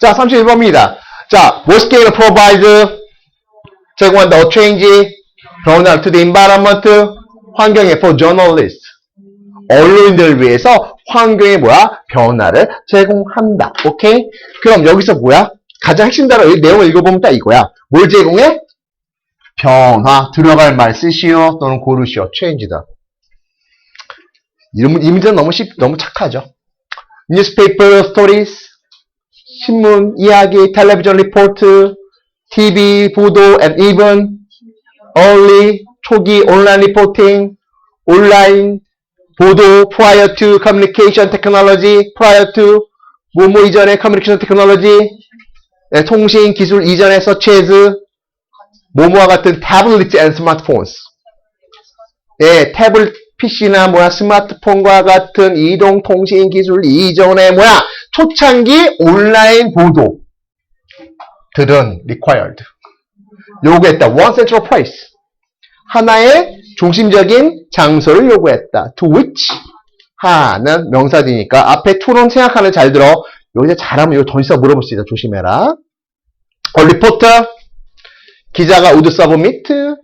자, 31번입니다. 자, Westgate provide 제공한다. A change 변화 to the environment 환경에 for journalists 언론인들을 위해서 환경에 뭐야? 변화를 제공한다. 오케이? 그럼 여기서 뭐야? 가장 핵심 단어 이 내용을 읽어보면 딱 이거야. 뭘 제공해? 변화 들어갈 말 쓰시오 또는 고르시오. change다. 이름 이미지는 너무 쉽 너무 착하죠. newspaper stories 신문 이야기 텔레비전 리포트 TV 보도 and even early 초기 온라인 리포팅 온라인 보도 prior to communication technology prior to 뭐뭐 이전에 communication technology 네, 통신 기술 이전에 서치에즈 뭐뭐와 같은 tablets and smartphones 예, 태블릿 PC나 뭐야 스마트폰과 같은 이동 통신 기술 이전에 뭐야 초창기 온라인 보도들은 required 요구했다. one central place 하나의 중심적인 장소를 요구했다. to which 하는 명사지니까 앞에 to는 생각하는 잘 들어. 여기서 잘하면 이거 더 있어 물어볼 수 있다. 조심해라. 어, 리포터 기자가 우드 서브미트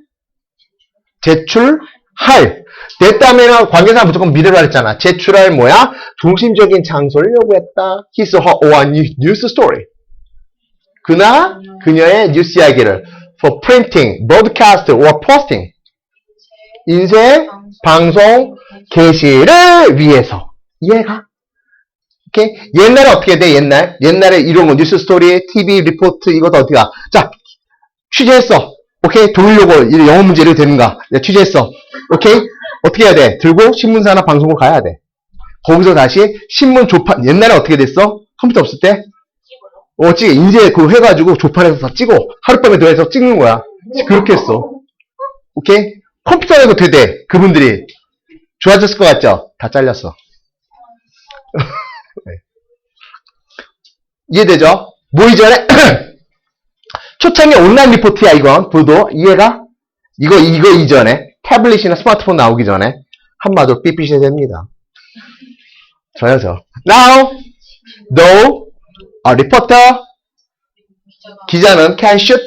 제출 할 됐다면 관계사 무조건 미래로 했잖아. 제출할 뭐야? 중심적인 장소를 요구했다. His or her news story. 그나 그녀의 뉴스 이야기를 for printing, broadcast or posting 인쇄, 방송, 게시를 위해서 이해가? 오케이? 옛날에 어떻게 돼? 옛날 옛날에 이런 거 뉴스 스토리, TV 리포트 이것도 어떻게 가? 자 취재했어. 오케이 이 영어 문제 를 되는가? 네, 취재했어. 오케이 어떻게 해야 돼? 들고 신문사나 방송국 가야 돼. 거기서 다시 신문 조판 옛날에 어떻게 됐어? 컴퓨터 없을 때 어, 찍 인쇄 그거 해가지고 조판해서 다 찍어. 하룻밤에 들어가서 찍는 거야. 그렇게 했어. 오케이? 컴퓨터에도 되대. 그분들이. 좋아졌을 것 같죠? 다 잘렸어. 네. 이해되죠? 뭐 이전에? 초창기 온라인 리포트야, 이건. 보도. 이해가? 이거, 이거 이전에. 태블릿이나 스마트폰 나오기 전에. 한마디로 삐삐셔야 됩니다. 저요, 저. Now, though, 아, 리포터, 기자는 can shoot,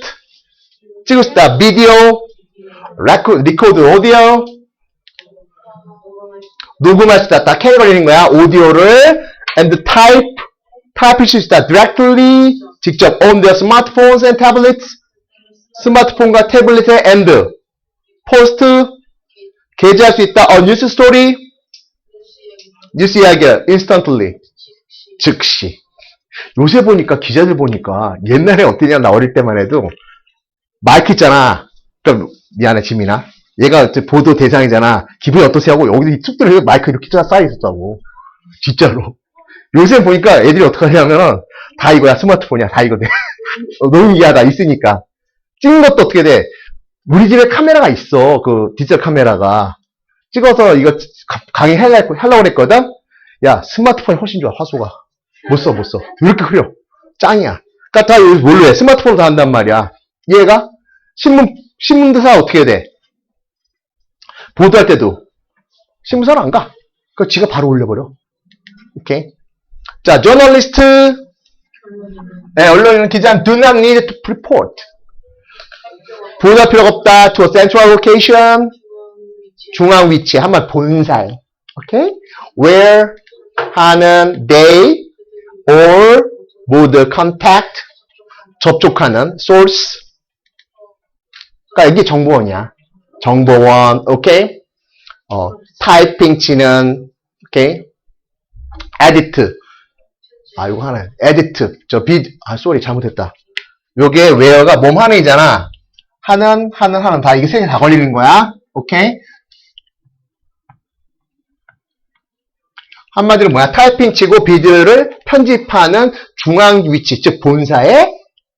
찍을 수 있다. 레코, 리코드 오디오, 녹음할 수 있다. 다 캐리버리는 거야. 오디오를 and type, 타입할 수 있다. directly, 직접 on their smartphones and tablets, 스마트폰과 태블릿에 and, post, 게재할 수 있다. a news story, 뉴스 이야기를 instantly, 즉시. 요새 보니까 기자들 보니까 옛날에 어땠냐 나 어릴 때만 해도 마이크 있잖아. 그럼 미안해 지민아. 얘가 보도 대상이잖아. 기분이 어떠세요? 하고 여기 툭 들어 마이크 이렇게 쫙 쌓여 있었다고. 진짜로. 요새 보니까 애들이 어떻게 하냐면은 다 이거야 스마트폰이야 다 이거 돼. 어, 너무 이해하다 있으니까. 찍는 것도 어떻게 돼? 우리 집에 카메라가 있어. 그 디지털 카메라가. 찍어서 이거 가- 강의 하려고 하려고 그랬거든. 야 스마트폰이 훨씬 좋아 화소가. 못 써, 못 써. 왜 이렇게 흐려? 짱이야. 그니까 다 뭘로 해? 스마트폰으로 다 한단 말이야. 얘가? 신문, 신문사 어떻게 돼? 보도할 때도. 신문사는 안 가. 그 지가 바로 올려버려. 오케이. 자, 저널리스트. 네, 언론인은 기자는 do not need to report. 보도할 필요가 없다. to a central location. 중앙 위치. 한말 본사에. 오케이? where 하는 they or 모두 contact 접촉하는 source 그러니까 이게 정보원이야. 정보원, 오케이? 어, 타이핑 치는, 오케이? edit. 아, 이거 하나, edit. 저 비, 아, 쏘리, 잘못했다. 요게 where가 몸 하는이잖아. 하는, 하는, 하는 다, 이게 세 개 다 걸리는 거야. 오케이? 한마디로 뭐야? 타이핑 치고 비디오를 편집하는 중앙 위치, 즉 본사에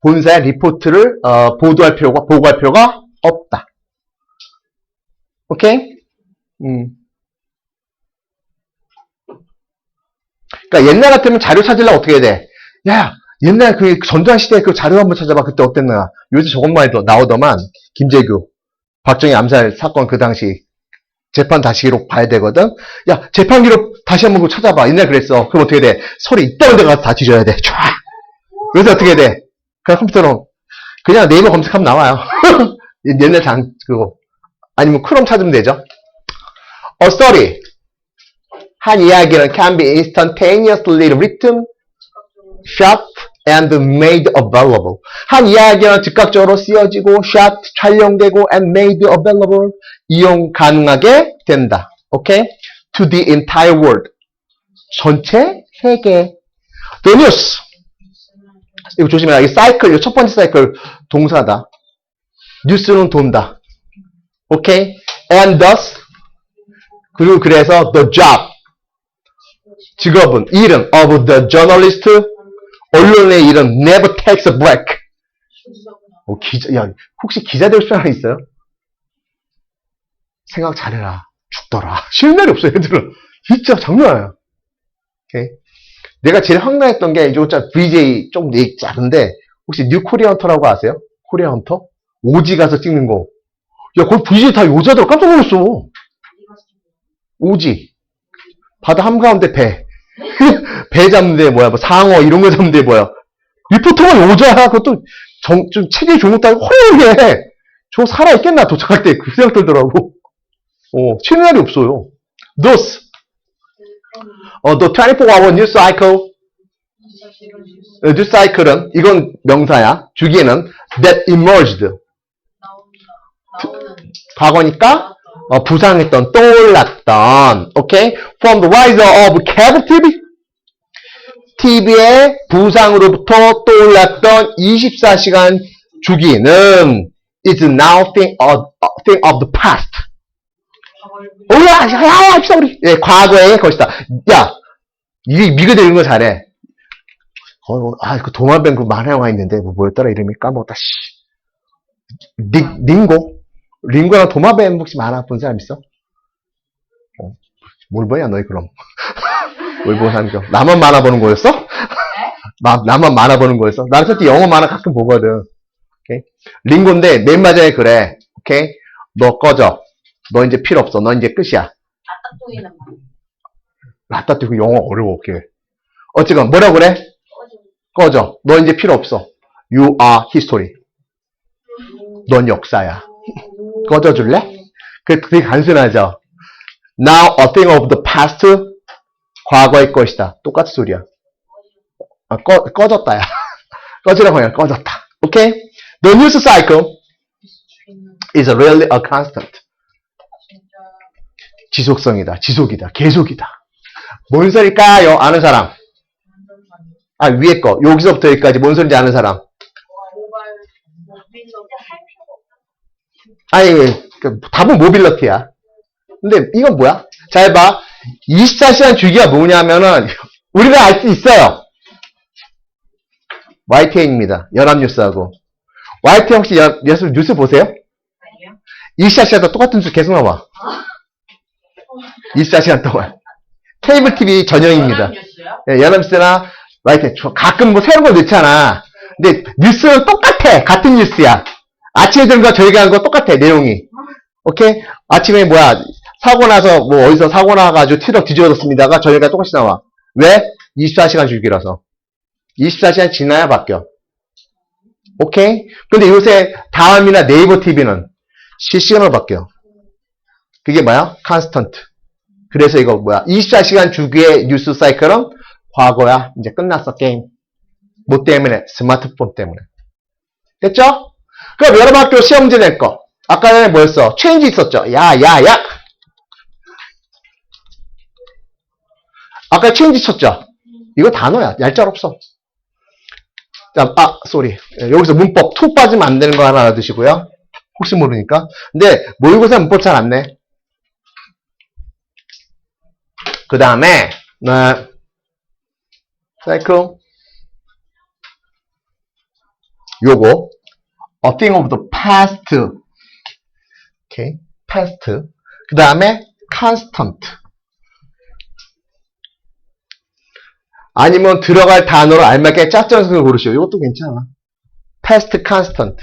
본사의 리포트를 어, 보도할 필요가 보고할 필요가 없다. 오케이? 음. 그러니까 옛날 같으면 자료 찾으려면 어떻게 해야 돼? 야, 옛날 그 전두환 시대 그 자료 한번 찾아봐. 그때 어땠나? 요새 저것만 해도 나오더만 김재규, 박정희 암살 사건 그 당시 재판 다시 기록 봐야 되거든? 야, 재판 기록 다시 한번 찾아봐. 옛날 그랬어. 그럼 어떻게 돼? 서류 있다는 데 가서 다 뒤져야 돼. 촤! 요새 어떻게 돼? 그냥 컴퓨터로 그냥 네이버 검색하면 나와요. 옛날 장 그거 아니면 크롬 찾으면 되죠. A story 한 이야기는 can be instantaneously written, shot, and made available. 한 이야기는 즉각적으로 쓰여지고, shot, 촬영되고, and made available, 이용 가능하게 된다. 오케이? To the entire world. 전체 세계. The news. 이거 조심해라. 이 사이클, 이첫 번째 사이클 동사다. 뉴스는 돈다. 오케이? And thus, 그리고 그래서 the job. 직업은, 일은 of the journalist, 언론의 일은 never takes a break. 어, 기자, 야, 혹시 기자 되고 싶은 사람 있어요? 생각 잘해라. 죽더라. 쉬는 날이 없어, 얘들은. 진짜 장난 아니야. 오케이. 내가 제일 황당했던 게, 이거 진짜 VJ 좀 얘기 작은데, 혹시 뉴 코리아 헌터라고 아세요? 코리아 헌터? 오지 가서 찍는 거. 야, 거기 VJ 다 여자들 깜짝 놀랐어. 오지. 바다 한가운데 배. 배 잡는 데 뭐야, 뭐 상어 이런 거 잡는 데 뭐야. 리포터가 여자야. 그것도 정, 좀 체질 좋은 것도 아니고 헐렁해. 저 살아있겠나 도착할 때 그 생각 들더라고. 어, 쉬는 날이 없어요. Thus, 어, the 24-hour news cycle, 어, news cycle은, 이건 명사야. 주기에는 that emerged. 과거니까, 어, 부상했던, 떠올랐던, 오케이? From the rise of TV. TV의 부상으로부터 떠올랐던 24시간 주기는 is now thing of, thing of the past. 올라, 야, 야, 합시다, 우리. 예, 과거의 것이다. 야, 이 미그들 이런 거 잘해. 어, 아, 그 도마뱀 그 만화 영화 있는데, 뭐, 뭐였더라, 이름이 까먹었다, 씨. 리, 링고? 링고랑 도마뱀 혹시 만화 본 사람 있어? 어, 뭘 보냐, 너희 그럼. 거. 나만 만화 보는 거였어? 나, 나만 만화 보는 거였어? 나는 솔직히 영어 만화 가끔 보거든. 오케이? 링고인데, 맨 마지막에 그래. 오케이? 너 꺼져. 너 이제 필요 없어. 너 이제 끝이야. 아따통이는 말. 라따 그 영어 어려워, 걔. 어쨌건, 뭐라 그래? 꺼져. 너 이제 필요 없어. You are history. 넌 역사야. 꺼져줄래? 그 되게 간순하죠? Now a thing of the past. 과거의 것이다. 똑같은 소리야. 아, 꺼, 꺼졌다, 야. 꺼지라고 하냐, 꺼졌다. 오케이? The news cycle is really a constant. 지속성이다. 지속이다. 계속이다. 뭔 소리일까요? 아는 사람. 아, 위에 거. 여기서부터 여기까지 뭔 소리인지 아는 사람. 모발 모빌로 할 필요가 없다. 아니, 그 답은 모빌러티야. 근데 이건 뭐야? 잘 봐. 24시간 주기가 뭐냐면은, 우리가 알 수 있어요. YTN입니다. 연합뉴스하고. YTN 혹시 연, 뉴스, 뉴스 보세요? 아니요? 24시간 똑같은 뉴스 계속 나와. 24시간 동안. 케이블 TV 전용입니다. 뉴스요? 예, 연합뉴스나 YTN. 저 가끔 뭐 새로운 거 넣잖아. 근데 뉴스는 똑같아. 같은 뉴스야. 거 저희가 한 거 똑같아. 내용이. 오케이? 아침에 뭐야. 사고 나서 뭐 어디서 사고 나가지고 트럭 뒤집어졌습니다가 저희가 똑같이 나와. 왜? 24시간 주기라서. 24시간 지나야 바뀌어. 오케이? 근데 요새 다음이나 네이버 TV는 실시간으로 바뀌어. 그게 뭐야? 컨스턴트. 그래서 이거 뭐야? 24시간 주기의 뉴스 사이클은 과거야. 이제 끝났어, 게임. 뭐 때문에? 스마트폰 때문에. 됐죠? 그럼 여러 학교 시험지 낼 거. 아까 전에 뭐였어? 체인지 있었죠? 야, 야, 야! 아까 체인지 쳤죠? 이거 단어야. 얄짤 없어. 자, 아, 쏘리. 예, 여기서 문법 투 빠지면 안 되는 거 하나 알아두시고요. 혹시 모르니까. 근데 모의고사 문법 잘 안 내. 그 다음에 네. 사이클 요거 a thing of the past. 오케이. past. 그 다음에 constant. 아니면 들어갈 단어로 알맞게 짝짝을 고르시오. 이것도 괜찮아. past constant.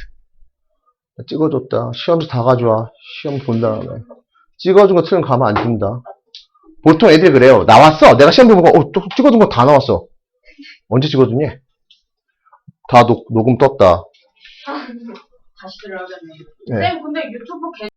찍어줬다. 시험지 다 가져와. 시험 본 다음에 찍어준 거 틀리면 가면 안 준다. 보통 애들이 그래요. 나왔어. 내가 시험 보고 어, 또 찍어준 거 다 나왔어. 언제 찍어줬니? 다 녹, 녹음 떴다. 다시 들어야겠네. 네. 쌤, 근데 유튜브 개